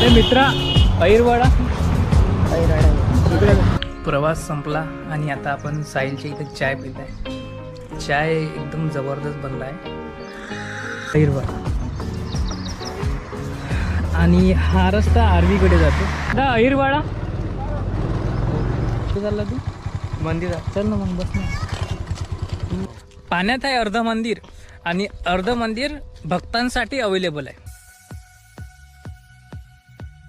अरे मित्रा ऐरवाडा प्रवास संपला आणि आता आपण साहिलच्या इथे चाय पित आहे चाय एकदम जबरदस्त बनला आहे ऐरवाडा आणि हा रस्ता आर्वीकडे जातो. आता ऐरवाडा कुठे चालला तू? मंदिरात चल ना मग बस ना. पाण्यात आहे अर्ध मंदिर आणि अर्ध मंदिर भक्तांसाठी अवेलेबल आहे.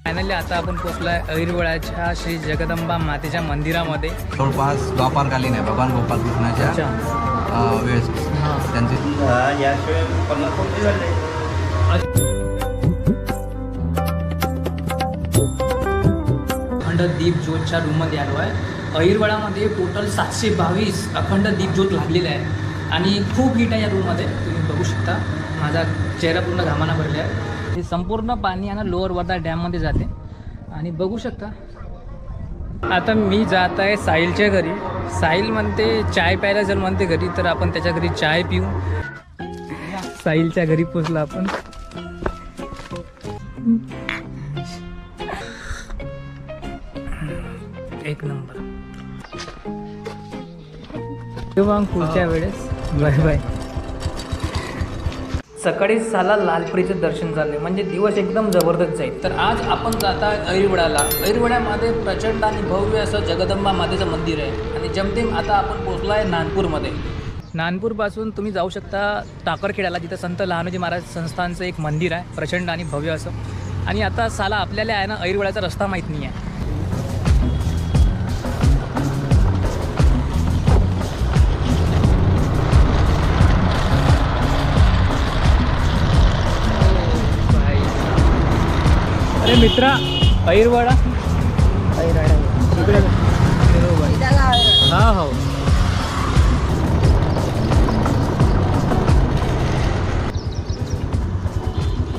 फायनली आता आपण पोचलोय ऐरवळाच्या श्री जगदंबा मातेच्या मंदिरामध्ये. जवळपास द्वापारकालीन आहे भगवान गोपाल कृष्णाच्या वेळेस त्यांचे. अखंड दीप ज्योतच्या रूममध्ये आलो आहे ऐरवाडामध्ये टोटल सातशे बावीस अखंड दीप ज्योत लागलेले आहे. आणि खूप हीट आहे या रूममध्ये तुम्ही बघू शकता. माझा चेहरा पूर्ण घामाना भरला आहे. हे संपूर्ण पाणी आहे ना लोअर वर्धा डॅममध्ये जाते. आणि बघू शकता. आता मी जात आहे साहिलच्या घरी. साहिल म्हणते चाय प्यायला जर म्हणते घरी. तर आपण त्याच्या घरी चाय पिऊ. साहिलच्या घरी पोचलो आपण. एक नंबर. मग पुढच्या वेळेस. Bye bye. सकाळी साला लालपरीचं दर्शन झाले. म्हणजे दिवस एकदम जबरदस्त जाईल. तर आज आपण जाता ऐरवड्याला. ऐरवड्यामध्ये प्रचंड आणि भव्य असं जगदंबा मातेचं मंदिर आहे. आणि जमतेम आता आपण पोचलो आहे नानपूरमध्ये. नानपूरपासून तुम्ही जाऊ शकता टाकरखेड्याला जिथं संत लहानोजी महाराज संस्थानचं एक मंदिर आहे. प्रचंड आणि भव्य असं. आणि आता साला आपल्याला आहे ना ऐरवड्याचा रस्ता माहीत नाही आहे अरे मित्रा ऐरवाडा हा हो.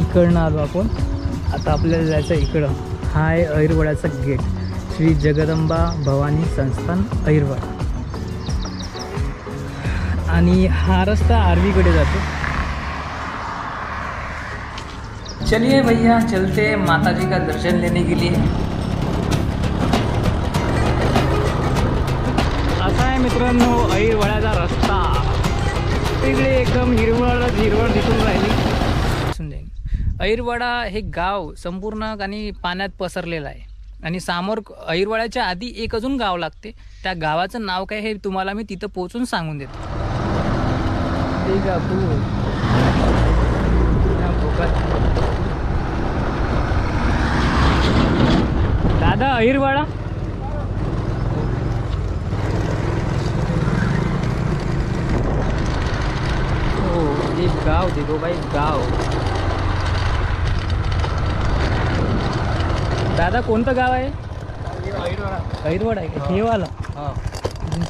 इकडनं आलो आपण. आता आपल्याला जायचं इकडं. हा आहे ऐरवाड्याचा गेट. श्री जगदंबा भवानी संस्थान ऐरवाड. आणि हा रस्ता आर्वीकडे जातो. चलिए भैया चलते माता जी का दर्शन लेने के लिए। असा आहे मित्रांनो अहिरवड्याचा रस्ता. तिकडे एकदम हिरवळ हिरवळ दिसून राहिली. दिसून हे गाव संपूर्ण आणि पाण्यात पसरलेलं आहे. आणि समोर ऐरवाड्याच्या आधी एक अजून गाव लागते. त्या गावाचं नाव काय हे तुम्हाला मी तिथं पोहोचून सांगून देतो. ठीक आहे तू. दादा ऐरवाडा हो एक गाव देखो भाई गाव. दादा कोणतं गाव आहे? ऐरवाडा आहे का? हे. वाला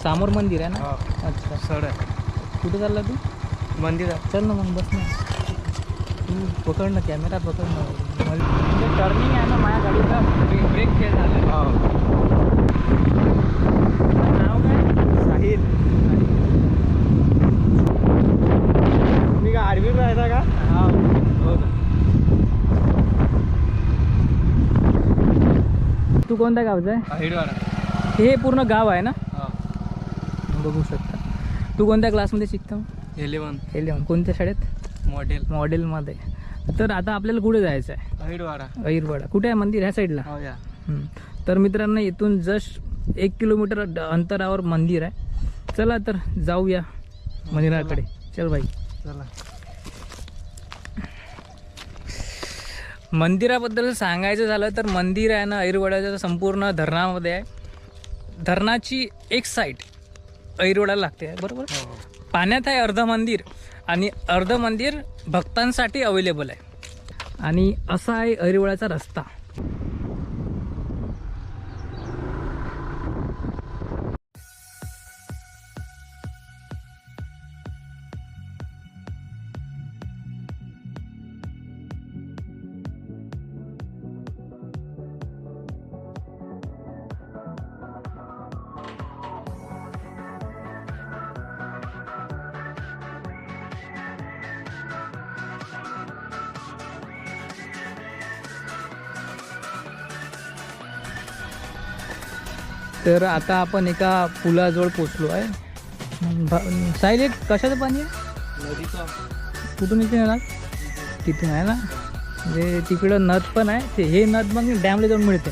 समोर मंदिर आहे ना? अच्छा. सड कुठे चालला तू? मंदिरात. चल ना मग बस ना. तू पकड ना कॅमेरा पकड ना मला टर्निंग आहे ना माझ्या गाडीचा ब्रेक फेल झाला. नाव काय? साहिल. तुम्ही का आर्मी राहता का? हा. हो तू कोणत्या गावचा आहे? हे पूर्ण गाव आहे ना? बघू शकता. तू कोणत्या क्लासमध्ये शिकतो? इलेवन इलेवन कोणत्या शाळेत? मॉडेल. मॉडेलमध्ये. तर आता आपल्याला कुठे जायचं आहे ऐरवाडा ऐरवाडा कुठे आहे मंदिर? ह्या साईडला हो या. तर मित्रांनो इथून जस्ट एक किलोमीटर अंतरावर मंदिर आहे. चला तर जाऊया मंदिराकडे. चल बाई. चला. मंदिराबद्दल सांगायचं झालं तर मंदिर आहे ना ऐरवड्याच्या संपूर्ण धरणामध्ये आहे. धरणाची एक साईड ऐरवड्याला लागते बरोबर? पाण्यात आहे अर्ध मंदिर. आणि अर्ध मंदिर भक्तांसाठी अवेलेबल आहे. आणि असा आहे अरिवळ्याचा रस्ता. तर आता आपण एका पुलाजवळ पोचलो आहे. साहिल एक कशाचं पाणी आहे? कुठून इथे येणार? तिथून आहे ना? म्हणजे तिकडं नद पण आहे. ते हे नद मग डॅमला जाऊन मिळते.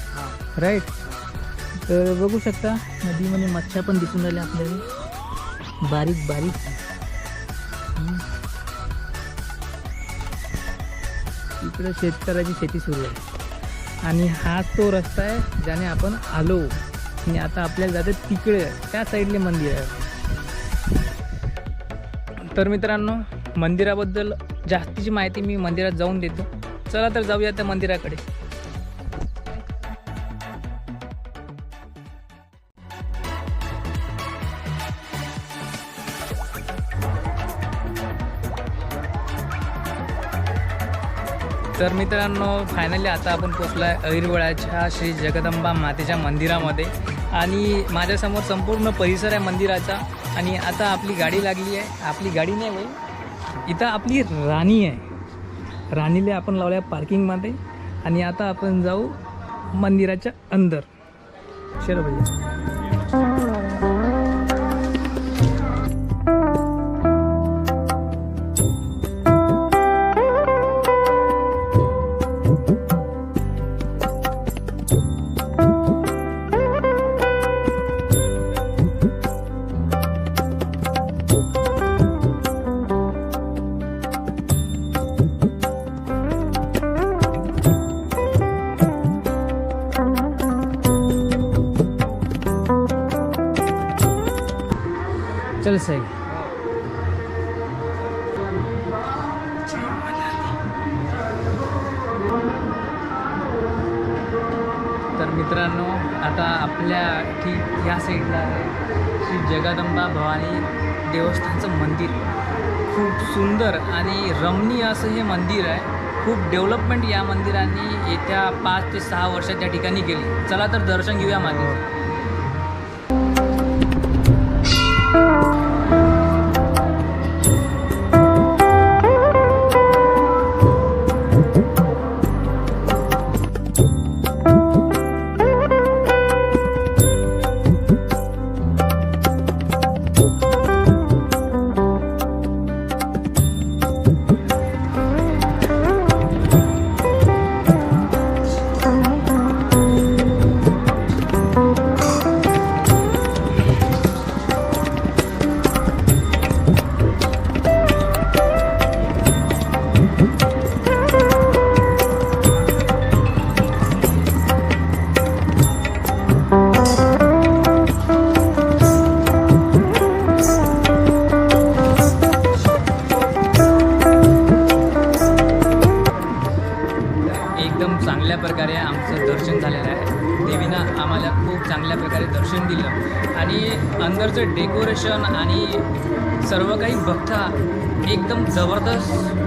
राईट तर बघू शकता नदीमध्ये मच्छ्या पण दिसून राहिल्या आपल्याला. बारीक बारीक. इकडं शेतकऱ्याची शेती सुरू आहे. आणि हा तो रस्ता आहे ज्याने आपण आलो. आणि आता आपल्याला जातं तिकडे त्या साईडले मंदिर आहे. तर मित्रांनो मंदिराबद्दल जास्तीची माहिती मी मंदिरात जाऊन देतो. चला तर जाऊया त्या मंदिराकडे. तर मित्रांनो फायनली आता आपण पोचलो आहे ऐरवळाच्या श्री जगदंबा मातेच्या मंदिरामध्ये. आणि माझ्यासमोर संपूर्ण परिसर आहे मंदिराचा. आणि आता आपली गाडी लागली आहे. आपली गाडी नाही बाई. इथं आपली राणी आहे. राणीला आपण लावल्या पार्किंगमध्ये आणि आता आपण जाऊ मंदिराच्या अंदर. चलो भैया. चल सही तर मित्रांनो आता आपल्या ठीक या साईडला आहे. श्री जगदंबा भवानी देवस्थानचं मंदिर. खूप सुंदर आणि रमणीय असं हे मंदिर आहे. खूप डेव्हलपमेंट या मंदिराने येत्या पाच ते सहा वर्षात त्या ठिकाणी केली चला तर दर्शन घेऊया मागे. एकदम चांगल्या प्रकारे आमचं दर्शन झालेलं आहे. देवीनं आम्हाला खूप चांगल्या प्रकारे दर्शन दिलं. आणि अंदरचं डेकोरेशन आणि सर्व काही बघता एकदम जबरदस्त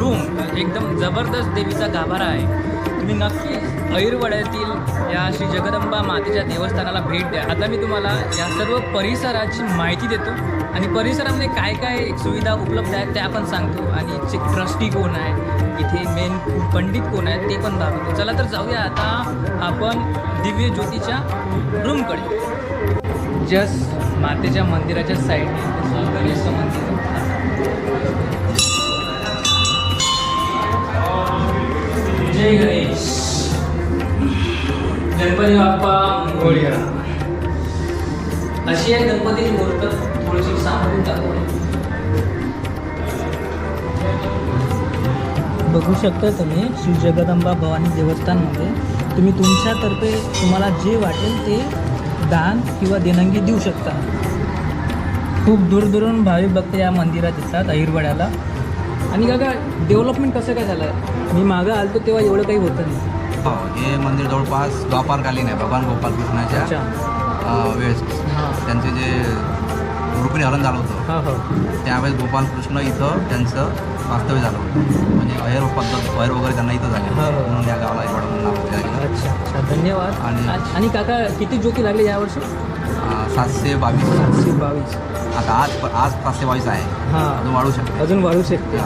रूम एकदम जबरदस्त देवीचा गाभारा आहे. तुम्ही नक्की अहिरवड्यातील या श्री जगदंबा मातेच्या देवस्थानाला भेट द्या. आता मी तुम्हाला या सर्व परिसराची माहिती देतो. आणि परिसरामध्ये काय काय सुविधा उपलब्ध आहेत त्या पण सांगतो. आणि ट्रस्टी कोण आहे इथे मेन पंडित कोण आहेत ते पण दाखवतो. चला तर जाऊया आता आपण दिव्य ज्योतीच्या रूमकडे जस्ट मातेच्या मंदिराच्या साईडने गणेशचं मंदिर शकता तुम्ही श्री जगदंबा भवानी देवस्थानमध्ये. तुम्ही तुमच्यातर्फे तुम्हाला जे वाटेल ते दान किंवा देणगी देऊ शकता. खूप दूरदूरून भाविक भक्त या मंदिरात येतात अहिरवाड्याला आणि काका डेव्हलपमेंट कसं काय झालं मी मागं आलतो तेव्हा एवढं काही होतं नाही. हो हे मंदिर जवळपास द्वापारकालीन आहे भगवान गोपालकृष्णाच्या वेळेस. त्यांचे जे रुक्मिणी हरण झालं होतं. हो त्यावेळेस गोपालकृष्ण इथं त्यांचं वास्तव्य झालं. होतं म्हणजे अहेर पद्धत अहेर वगैरे त्यांना इथं झाले. म्हणून या गावाला एवढं म्हणून. अच्छा अच्छा. धन्यवाद. आणि- आणि काका किती जोकी लागले यावर्षी सातशे बावीस. सातशे बावीस. आता आज आज सातशे बावीस आहे. हां. अजून वाढू शकते. अजून वाढू शकते.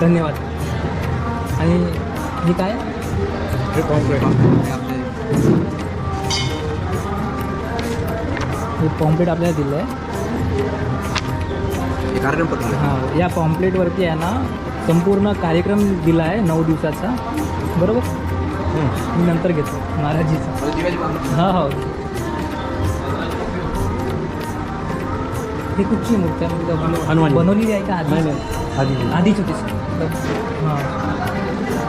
धन्यवाद. आणि हे काय? हे पॉम्पलेट आपल्याला दिलं आहे कार्यक्रम पत्र हां या पॉम्पलेटवरती आहे ना संपूर्ण कार्यक्रम दिला आहे नऊ दिवसाचा. बरोबर? मी नंतर घेतो महाराजीचा. हा हो. हे कुठची मूर्ती आहे? म्हणजे. बनवलेली आहे का आधी आधी आधीच. होती हां.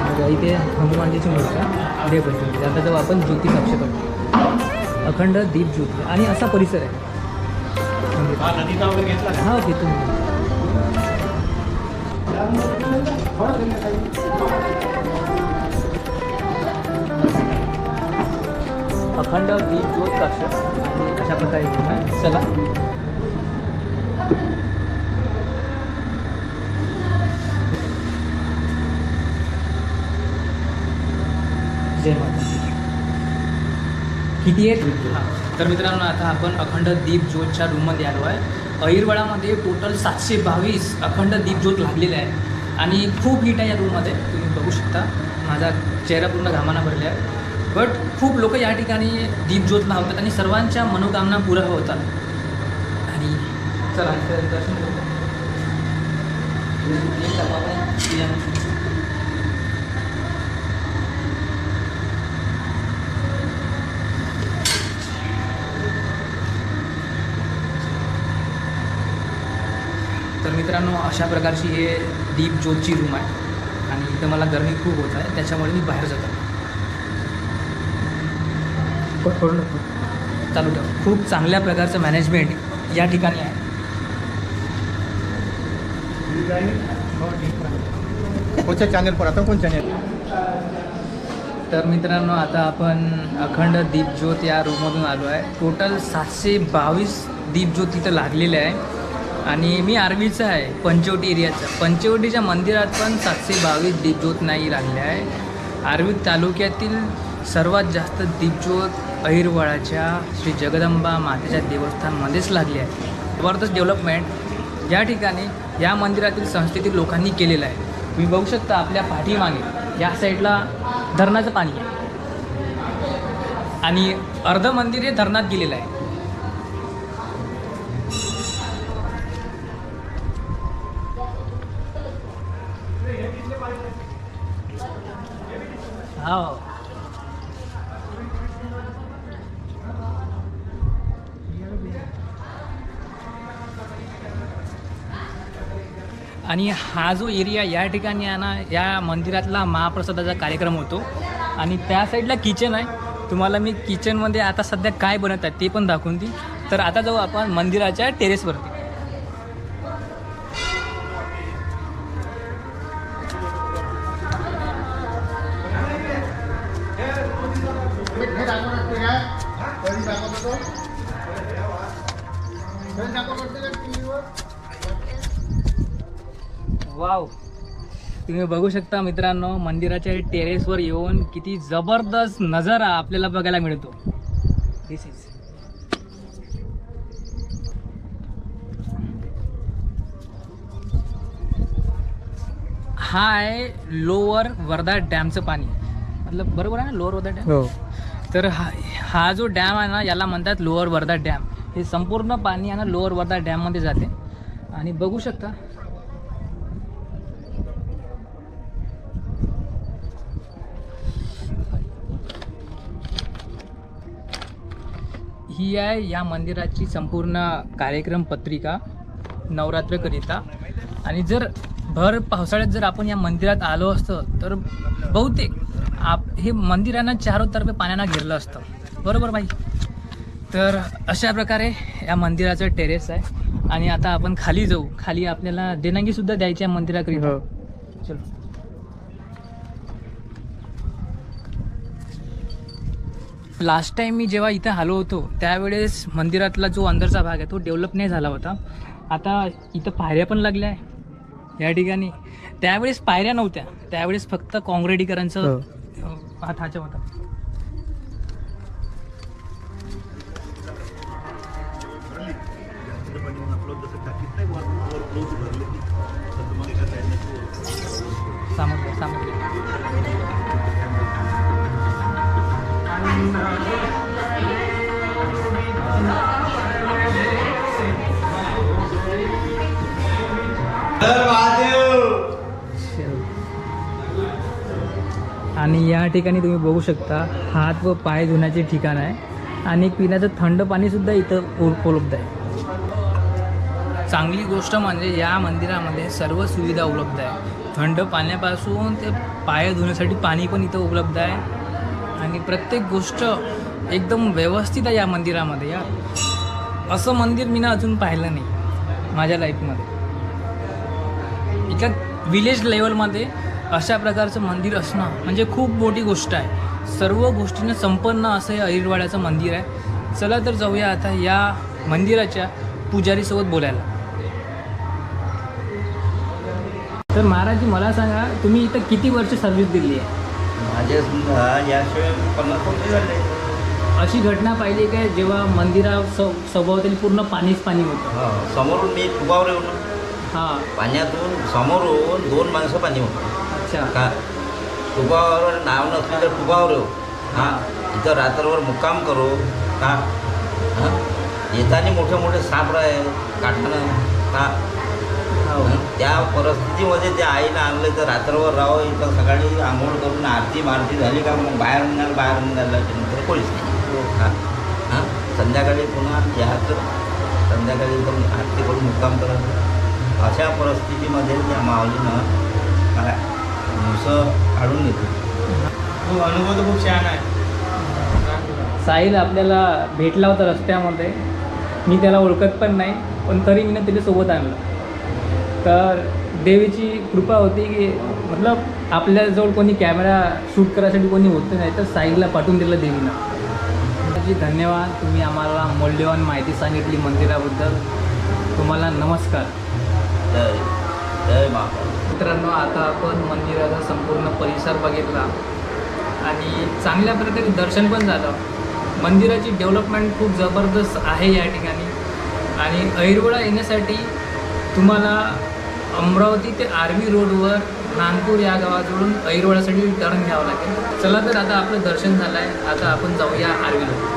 मग इथे हनुमानजीची मूर्ती आहे. बसली आता जेव्हा आपण ज्योती साक्ष करतो अखंड दीप ज्योती. आणि असा परिसर आहे. हा घेतो. मी. अखंड दीप ज्योत साक्ष अशा प्रकारे आहे. चला. जय किती आहेत तर मित्रांनो आता आपण अखंड दीप ज्योतच्या रूममध्ये आलो आहे. अहिरवळामध्ये टोटल सातशे बावीस अखंड दीपज्योत लागलेला आहे आणि खूप हीट आहे या रूममध्ये तुम्ही बघू शकता. माझा चेहरा पूर्ण घामाना भरला आहे. बट खूप लोक या ठिकाणी दीपज्योत लावतात आणि सर्वांच्या मनोकामना पुऱ्या होतात. आणि चला दर्शन करूया. एक डबा पण या. तर मित्रांनो अशा प्रकारची हे दीप ज्योतची रूम आहे. आणि इथं मला गरमी खूप होत आहे त्याच्यामुळे मी बाहेर जातो. चालू ठेव. खूप चांगल्या प्रकारचं मॅनेजमेंट या ठिकाणी आहे. कोणत्या चॅनल पर आता कोण चॅनल तर मित्रांनो आता आपण अखंड दीपज्योत या रूममधून आलो आहे. टोटल सातशे बावीस दीपज्योत तिथं लागलेले आहे. आणि मी आर्वीचं आहे पंचवटी एरियाचा. पंचवटीच्या मंदिरात पण सातशे बावीस दीपज्योत नाही लागले आहे. आर्वी तालुक्यातील सर्वात जास्त दीपज्योत अहिरवळाच्या श्री जगदंबा मातेच्या देवस्थानमध्येच लागली आहे. जबरदस्त डेव्हलपमेंट या ठिकाणी या मंदिरातील संस्थेतील लोकांनी केलेलं आहे. तुम्ही बघू शकता आपल्या पाठीमागे या साईडला धरणाचं पाणी आहे. आणि अर्ध मंदिर हे धरणात गेलेलं आहे. आणि हा जो एरिया या ठिकाणी आहे ना या मंदिरातला महाप्रसादाचा कार्यक्रम होतो. आणि त्या साईडला किचन आहे. तुम्हाला मी किचनमध्ये आता सध्या काय बनवत आहे ते पण दाखवून दी तर आता जाऊ आपण मंदिराच्या टेरेसवरती तुम्ही बघू शकता मित्रांनो मंदिराच्या टेरेसवर येऊन किती जबरदस्त नजारा आपल्याला बघायला मिळतो. दिस इज हा आहे लोअर वर्धा डॅमचं पाणी. मतलब बरोबर आहे ना लोअर वर्धा डॅम हो. तर हा हा जो डॅम आहे ना याला म्हणतात लोअर वर्धा डॅम हे संपूर्ण पाणी आहे ना लोअर वर्धा डॅममध्ये जाते. आणि बघू शकता ही आहे या मंदिराची संपूर्ण कार्यक्रम पत्रिका नवरात्रकरिता. आणि जर भर पावसाळ्यात जर आपण या मंदिरात आलो असतो तर बहुतेक आप हे मंदिरांना चारोतर्फे पाण्यानं घेरलं असतं. बरोबर बाई? तर अशा प्रकारे या मंदिराचं टेरेस आहे. आणि आता आपण खाली जाऊ. खाली आपल्याला देणगीसुद्धा द्यायची आहे मंदिराकरिता. हो. चलो. लास्ट टाइम मी जेव्हा इथं आलो होतो त्यावेळेस मंदिरातला जो अंदरचा भाग आहे तो डेव्हलप नाही झाला होता. आता इथं पायऱ्या पण लागल्या आहे. या ठिकाणी. त्यावेळेस पायऱ्या नव्हत्या. त्यावेळेस फक्त काँग्रेडीकरांचं हो. हात. आणि या ठिकाणी तुम्ही बघू शकता हात व पाय धुण्याचे ठिकाण आहे. आणि पिण्याचं थंड पाणीसुद्धा इथं उपलब्ध आहे. चांगली गोष्ट म्हणजे या मंदिरामध्ये सर्व सुविधा उपलब्ध आहे. थंड पाण्यापासून ते पाय धुण्यासाठी पाणी पण इथं उपलब्ध आहे. आणि प्रत्येक गोष्ट एकदम व्यवस्थित आहे या मंदिरामध्ये या. असं मंदिर मी ना अजून पाहिलं नाही माझ्या लाईफमध्ये एका विलेज लेवलमध्ये अशा प्रकारचं मंदिर असणं म्हणजे खूप मोठी गोष्ट आहे. सर्व गोष्टीनं संपन्न असं हे अहिरवाड्याचं मंदिर आहे. चला तर जाऊया आता या मंदिराच्या पुजारीसोबत बोलायला. तर महाराजजी मला सांगा तुम्ही इथं किती वर्ष सर्व्हिस दिली आहे? माझे समजा याशिवाय पन्नास वर्ष झाले अशी घटना पाहिली काय जेव्हा मंदिरा स सभोवताली पूर्ण पाणीच पाणी होतं? हा समोरून मी फुगावर येऊन हां. पाण्यातून समोरून दोन माणसं पाणी होतं. अच्छा का? फुगावर नाव नसली तर फुगावर येऊ. हां इथं रात्रभर मुक्काम करू. का हां? येताना मोठे मोठे साप आहे काठणं का हो. त्या परिस्थितीमध्ये त्या आईला आणलं तर रात्रभर राहावं इथं सकाळी आंघोळ करून आरती मारती झाली का? मग बाहेर निघाल बाहेर निघाला नंतर कोणीच नाही हां. हां. संध्याकाळी पुन्हा यायचं संध्याकाळी पण आरती करून मुक्काम करायचं अशा परिस्थितीमध्ये त्या माऊलीनं काय दिवसं काढून घेतली अनुभव तर खूप छान आहे. साहिल आपल्याला भेटला होता रस्त्यामध्ये. मी त्याला ओळखत पण नाही पण तरी मी त्याच्यासोबत आणलं. तर देवीची कृपा होती की मतलब आपल्याजवळ कोणी कॅमेरा शूट करायसाठी कोणी होतं नाही तर साहिलला पाठवून दिलं देवीनं. जी धन्यवाद. तुम्ही आम्हाला मौल्यवान माहिती सांगितली मंदिराबद्दल. तुम्हाला नमस्कार. जय महाकाल मित्रांनो आता आपण मंदिराचा संपूर्ण परिसर बघितला. आणि चांगल्या प्रकारे दर्शन पण झालं. मंदिराची डेव्हलपमेंट खूप जबरदस्त आहे या ठिकाणी. आणि ऐरोळा येण्यासाठी तुम्हाला अमरावती ते आर्वी रोडवर नानपूर या गावाजवळून ऐरवडासाठी टर्न घ्यावं लागेल. चला तर आता आपलं दर्शन झालं आहे आता आपण जाऊया आर्वीला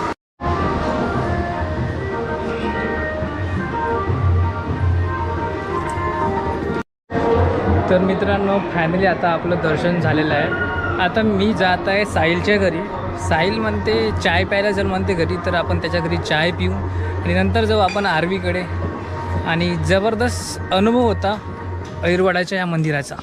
तर मित्रांनो फॅमिली आता आपलं दर्शन झालेलं आहे. आता मी जात आहे साहिलच्या घरी. साहिल म्हणते चाय प्यायला जर म्हणते घरी. तर आपण त्याच्या घरी चाय पिऊ. आणि नंतर जाऊ आपण आर्वीकडे. आणि जबरदस्त अनुभव होता ऐरवाड्याच्या या मंदिराचा.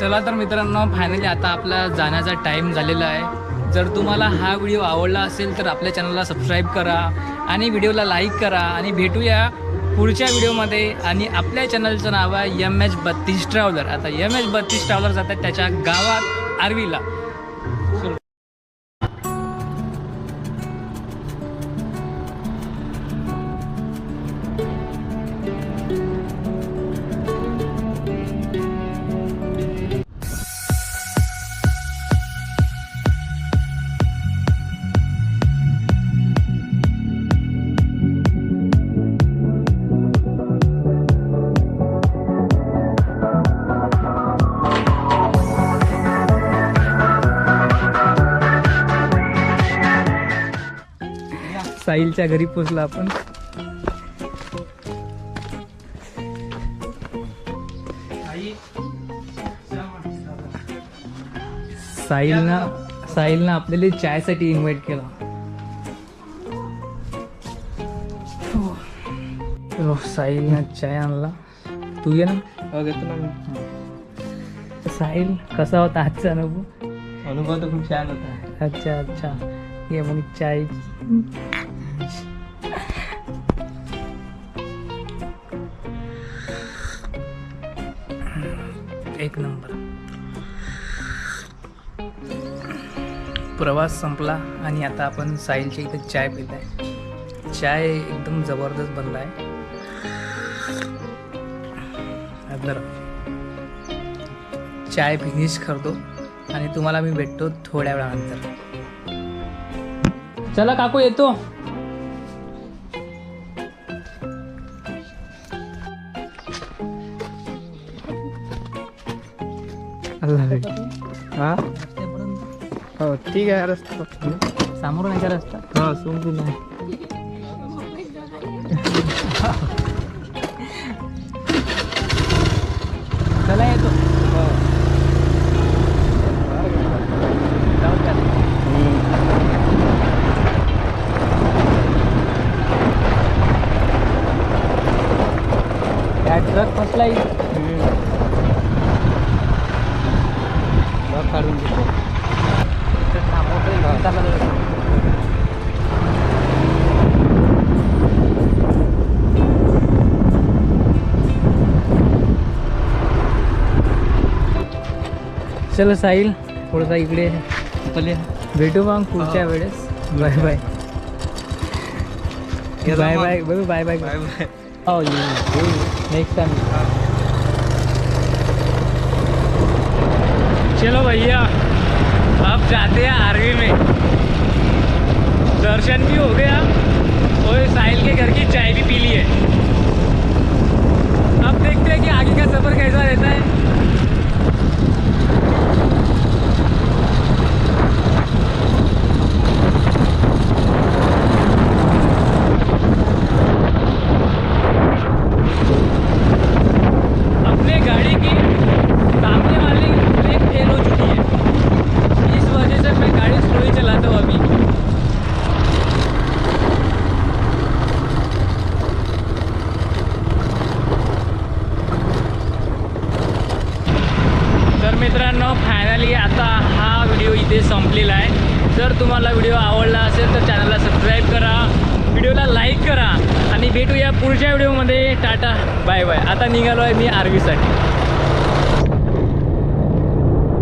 चला तर मित्रांनो फायनली आता आपला जाण्याचा टाईम झालेला आहे. जर तुम्हाला हा व्हिडिओ आवडला असेल तर आपल्या चॅनलला सबस्क्राईब करा. आणि व्हिडिओला लाईक करा. आणि भेटूया पुढच्या व्हिडिओमध्ये आणि आपल्या चॅनलचं नाव आहे एम एच बत्तीस ट्रॅव्हलर. आता एम एच बत्तीस ट्रॅव्हलर जातात त्याच्या गावात आर्वीला. साहिलच्या घरी पोचलो आपण. साहिलनं साहिलनं आपल्याला चायसाठी इन्व्हाइट केला. हो साहिलनं चाय आणला. तू ये ना. घेतो ना मी. साहिल कसा होता आजचा अनुभव? अनुभव तर खूप छान होता. अच्छा अच्छा. ये मग चाय. एक नंबर. प्रवास संपला आणि आता आपण साहिलच्या इथे चाय पित आहे चाय एकदम जबरदस्त बनला आहे तर चाय फिनिश करतो आणि तुम्हाला मी भेटतो थोड्या वेळानंतर. चला काकू येतो. हा हो ठीक आहे रस्ता. समोर नाही का रस्ता हा समजून आहे चल साहिल थोडासा इकडे भेटू मग पुढच्या वेळेस. बाय बाय बाय बाय बघू बाय बाय हो नेक्स्ट टाइम चलो भैया अब जाते हैं आर्मी में. दर्शन भी हो गया. और साहिल के घर की चाय भी पी ली है. अब देखते हैं कि आगे का सफ़र कैसा रहता है.